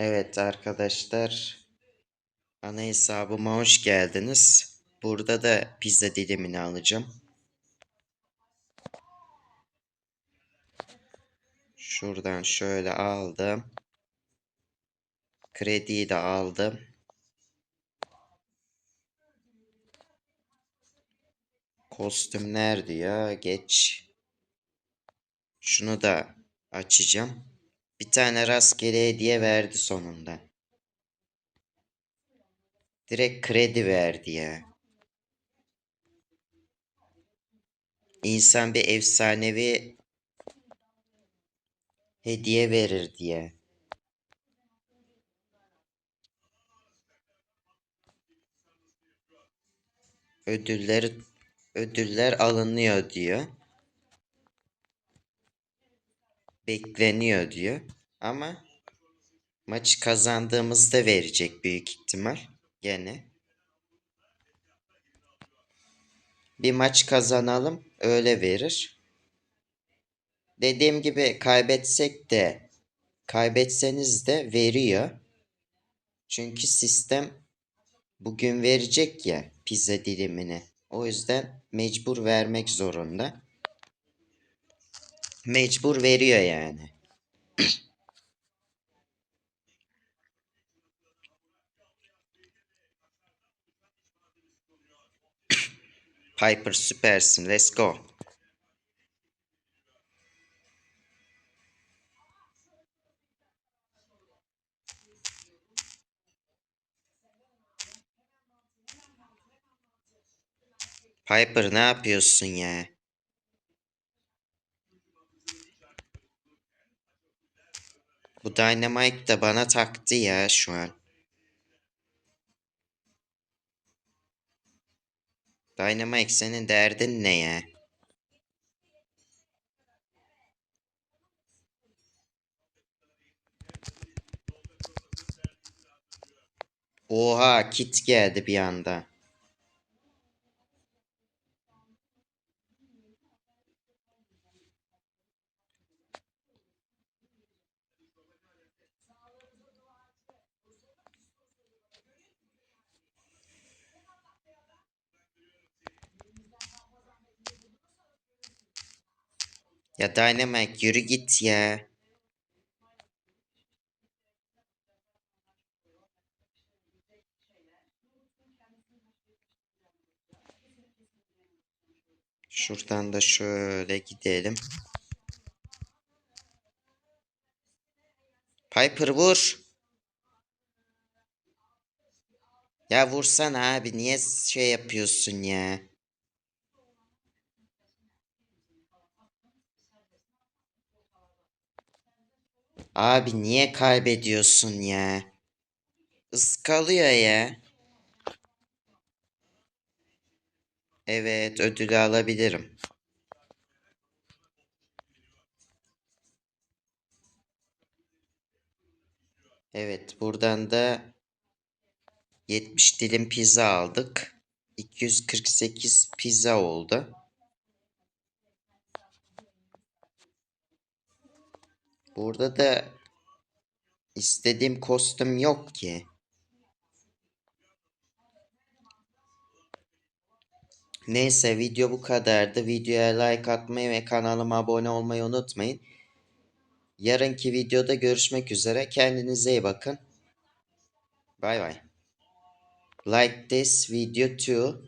Evet arkadaşlar, ana hesabıma hoş geldiniz. Burada da pizza dilimini alacağım. Şuradan şöyle aldım. Krediyi de aldım. Kostümler diyor. Geç. Şunu da açacağım. Bir tane rastgele hediye verdi sonunda. Direkt kredi verdi ya. İnsan bir efsanevi hediye verir diye. Ödüller ödüller alınıyor diyor. Bekleniyor diyor. Ama maçı kazandığımızda verecek büyük ihtimal. Gene. Bir maç kazanalım öyle verir. Dediğim gibi kaybetsek de kaybetseniz de veriyor. Çünkü sistem bugün verecek ya pizza dilimini. O yüzden mecbur vermek zorunda. Mecbur veriyor yani. Piper süpersin. Let's go. Piper ne yapıyorsun ya? Bu Dynamite da bana taktı ya şu an. Dynamite senin derdin ne ya? Oha kit geldi bir anda. Ya Dynamite yürü git ya. Şuradan da şöyle gidelim. Piper vur. Ya vursana abi niye şey yapıyorsun ya? Abi niye kaybediyorsun ya? Iskalıyor ya. Evet ödülü alabilirim. Evet buradan da 70 dilim pizza aldık. 248 pizza oldu. Burada da istediğim kostüm yok ki. Neyse video bu kadardı. Videoya like atmayı ve kanalıma abone olmayı unutmayın. Yarınki videoda görüşmek üzere. Kendinize iyi bakın. Bye bye. Like this video too.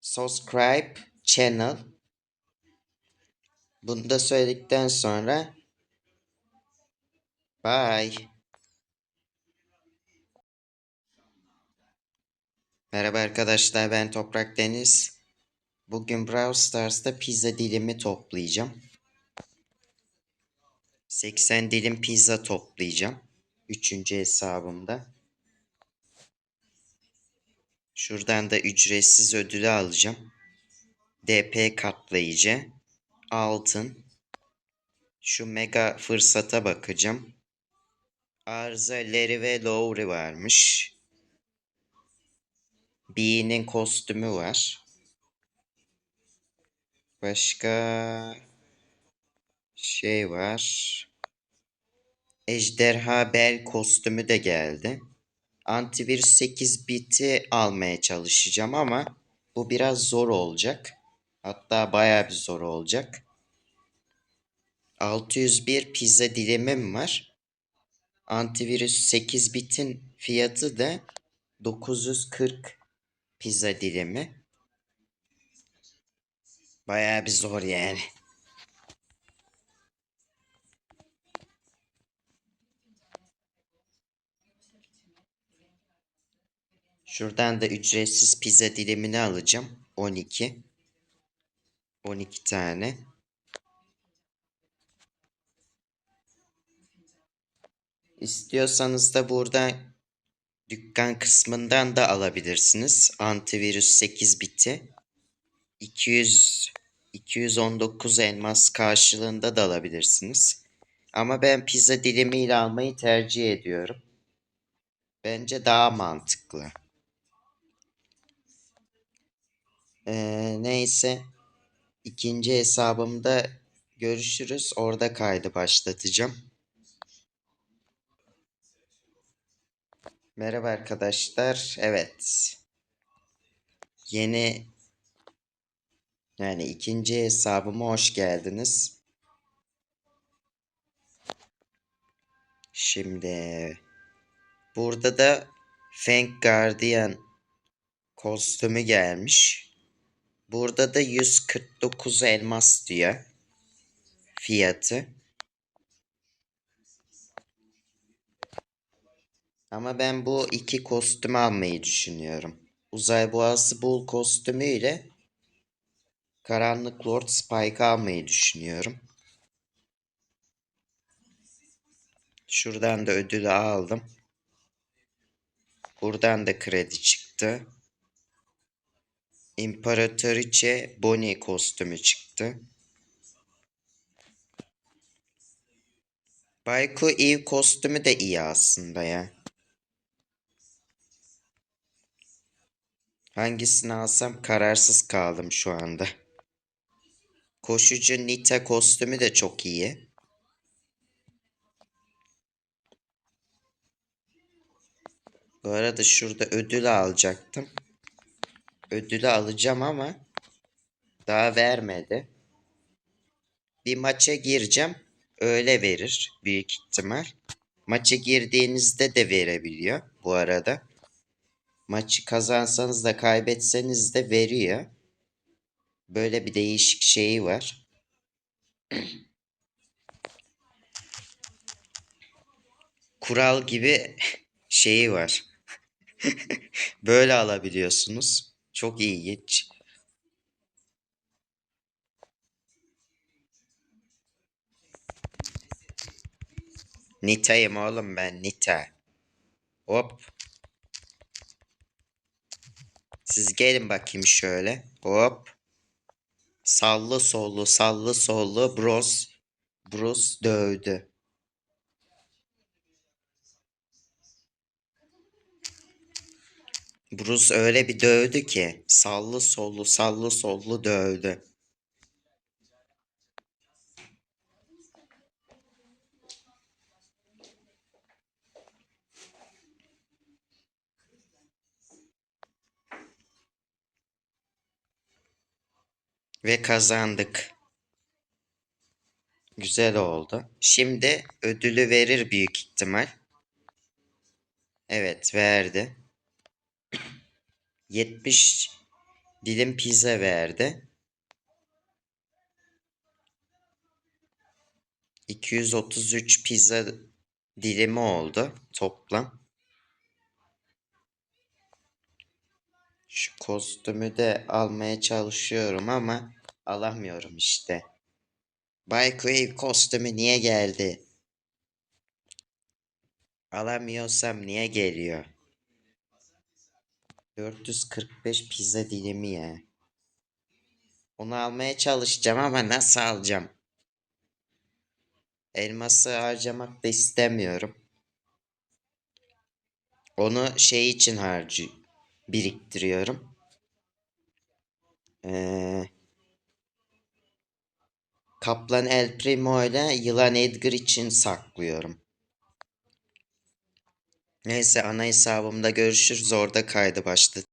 Subscribe channel. Bunu da söyledikten sonra bye. Merhaba arkadaşlar ben Toprak Deniz. Bugün Brawl Stars'ta pizza dilimi toplayacağım. 80 dilim pizza toplayacağım. Üçüncü hesabımda. Şuradan da ücretsiz ödülü alacağım. DP katlayıcı. Altın. Şu mega fırsata bakacağım. Arıza Larry ve Lowry varmış. Bee'nin kostümü var. Başka şey var. Ejderha Bel kostümü de geldi. Antivirüs 8 biti almaya çalışacağım ama bu biraz zor olacak. Hatta bayağı bir zor olacak. 601 pizza dilimim var. Antivirüs 8 bitin fiyatı da 940 pizza dilimi. Bayağı bir zor yani. Şuradan da ücretsiz pizza dilimini alacağım. 12. 12 tane. İstiyorsanız da burada dükkan kısmından da alabilirsiniz. Antivirüs 8 biti. 200 219 elmas karşılığında da alabilirsiniz. Ama ben pizza dilimiyle almayı tercih ediyorum. Bence daha mantıklı. Ee, neyse. ikinci hesabımda görüşürüz. Orada kaydı başlatacağım. Merhaba arkadaşlar. Evet. Yeni yani ikinci hesabıma hoş geldiniz. Şimdi burada da Fang Guardian kostümü gelmiş. Burada da 149 elmas diyor fiyatı. Ama ben bu iki kostümü almayı düşünüyorum. Uzay Boğası Bull kostümü ile Karanlık Lord Spike almayı düşünüyorum. Şuradan da ödülü aldım. Buradan da kredi çıktı. İmparatoriçe Bonnie kostümü çıktı. Bayko Eve kostümü de iyi aslında ya. Hangisini alsam kararsız kaldım şu anda. Koşucu Nita kostümü de çok iyi. Bu arada şurada ödül alacaktım. Ödülü alacağım ama daha vermedi. Bir maça gireceğim. Öyle verir büyük ihtimal. Maça girdiğinizde de verebiliyor bu arada. Maçı kazansanız da kaybetseniz de veriyor. Böyle bir değişik şeyi var. Kural gibi şeyi var. Böyle alabiliyorsunuz. Çok ilginç. Nita'yım oğlum ben Nita. Hop. Siz gelin bakayım şöyle. Hop. Sallı sollu sallı sollu Bros. Bros dövdü. Bruce öyle bir dövdü ki sallı sollu sallı sollu dövdü. Ve kazandık. Güzel oldu. Şimdi ödülü verir büyük ihtimal. Evet verdi. 70 dilim pizza verdi. 233 pizza dilimi oldu toplam. Şu kostümü de almaya çalışıyorum ama alamıyorum işte. Bayquave kostümü niye geldi? Alamıyorsam niye geliyor? 445 pizza dilimi ya. Onu almaya çalışacağım ama nasıl alacağım? Elması harcamak da istemiyorum. Onu şey için harcı biriktiriyorum. Ee, Kaplan El Primo ile Yılan Edgar için saklıyorum. Neyse ana hesabımda görüşürüz orada kaydı başladı.